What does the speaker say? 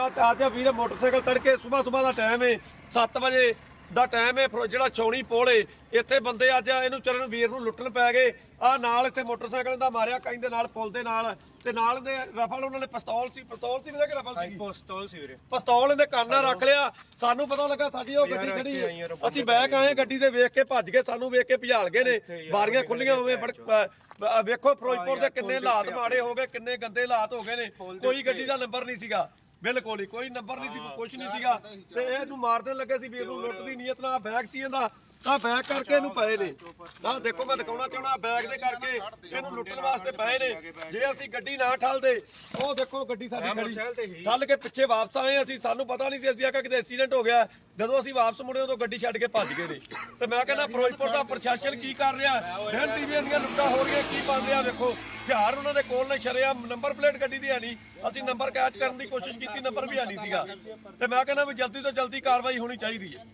ਅੱਜ ਵੀਰ ਮੋਟਰਸਾਈਕਲ ਤੜਕੇ ਸਵੇਰ ਸਵੇਰ ਦਾ ਟਾਈਮ ਏ 7 ਵਜੇ ਦਾ ਟਾਈਮ ਏ ਜਿਹੜਾ ਚੌਣੀ ਪੋਲ ਏ ਇੱਥੇ ਬੰਦੇ ਅੱਜ ਇਹਨੂੰ ਚਰਨ ਵੀਰ ਨੂੰ ਲੁੱਟਣ ਪੈ ਗਏ। ਆ ਨਾਲ ਇੱਥੇ ਮੋਟਰਸਾਈਕਲ ਦਾ ਮਾਰਿਆ ਕਈ ਦੇ ਨਾਲ ਪੁਲ ਦੇ ਨਾਲ ਤੇ ਨਾਲ ਦੇ ਰਫਲ ਉਹਨਾਂ ਨੇ ਪਿਸਤੌਲ ਸੀ ਪਿਸਤੌਲ ਸੀ ਵੀਰੇ ਕਿ ਰਫਲ ਸੀ? ਪਿਸਤੌਲ ਸੀ ਵੀਰੇ। ਪਿਸਤੌਲ ਇਹਦੇ ਕੰਨ ਨਾਲ ਰੱਖ ਲਿਆ ਸਾਨੂੰ ਪਤਾ ਲੱਗਾ ਸਾਡੀ ਉਹ ਗੱਡੀ ਖੜੀ ਅਸੀਂ ਬੈਕ ਆਏ ਗੱਡੀ ਦੇ ਵੇਖ ਕੇ ਭੱਜ ਗਏ ਸਾਨੂੰ ਵੇਖ ਕੇ ਭਜਾਲ ਗਏ ਨੇ। ਬਾਰੀਆਂ ਖੁੱਲੀਆਂ ਹੋਵੇ ਵੇਖੋ ਫਿਰੋਜ਼ਪੁਰ ਦੇ ਕਿੰਨੇ ਹਾਲਾਤ ਮਾੜੇ ਹੋ ਗਏ ਕਿੰਨੇ ਗੰਦੇ ਹਾਲਾਤ ਹੋ ਗਏ ਨੇ। ਕੋਈ। ਗੱਡੀ ਦਾ ਨੰਬਰ ਨਹੀਂ ਸੀਗਾ। ਬਿਲਕੁਲ ਹੀ ਕੋਈ ਨੰਬਰ ਨਹੀਂ ਸੀ ਕੁਝ ਨਹੀਂ ਸੀਗਾ। ਤੇ ਇਹਨੂੰ ਮਾਰਦੇ ਲੱਗੇ ਸੀ ਵੀ ਇਹਨੂੰ ਲੁੱਟ ਦੀ ਨੀਅਤ ਨਾਲ ਬੈਗ ਸੀ ਇਹਦਾ। ਤਾਂ ਬੈਗ ਕਰਕੇ ਇਹਨੂੰ ਪਏ ਨੇ। ਤਾਂ ਦੇਖੋ ਮੈਂ ਦਿਖਾਉਣਾ ਚਾਹਣਾ ਬੈਗ ਦੇ ਕਰਕੇ ਇਹਨੂੰ ਲੁੱਟਣ ਵਾਸਤੇ ਪਏ ਨੇ। ਜੇ ਅਸੀਂ ਗੱਡੀ ਨਾ ਠੱਲਦੇ ਉਹ ਦੇਖੋ ਗੱਡੀ ਸਾਡੀ ਖੜੀ। ਠੱਲ ਕੇ ਪਿੱਛੇ ਵਾਪਸ ਆਏ ਅਸੀਂ ਸਾਨੂੰ ਪਤਾ ਨਹੀਂ ਸੀ ਅਸੀਂ ਆਖਿਆ ਕਿਤੇ ਐਕਸੀਡੈਂਟ ਹੋ ਗਿਆ। ਜਦੋਂ ਅਸੀਂ ਵਾਪਸ ਮੁੜੇ ਉਦੋਂ ਗੱਡੀ ਛੱਡ ਕੇ ਭੱਜ ਗਏ ਨੇ। ਤੇ ਮੈਂ ਕਹਿੰਦਾ ਫਿਰੋਜ਼ਪੁਰ ਦਾ ਪ੍ਰਸ਼ਾਸਨ ਕੀ ਕਰ ਰਿਹਾ? ਦਿਨ ਟੀਵੀਆਂ ਦੀਆਂ ਲੁੱਟਾਂ ਹੋ ਰਹੀਆਂ ਕੀ ਬਣ ਰਿਹਾ? ਵੇਖੋ ਹਥਿਆਰ ਉਹਨਾਂ ਦੇ ਕੋਲ ਨੇ ਸ਼ਰਿਆ ਨੰਬਰ ਪਲੇਟ ਗੱਡੀ ਦੀ ਹੈ ਨਹੀਂ। ਅਸੀਂ ਨੰਬਰ ਕੈਚ ਕਰਨ ਦੀ ਕੋਸ਼ਿਸ਼ ਕੀਤੀ ਨੰਬਰ ਵੀ ਹੈ ਨਹੀਂ ਸੀਗਾ। ਤੇ ਮੈਂ ਕਹਿੰਦਾ ਵੀ ਜਲਦੀ ਤੋਂ ਜਲਦੀ ਕਾਰਵਾਈ ਹੋਣੀ ਚਾਹੀਦੀ ਹੈ।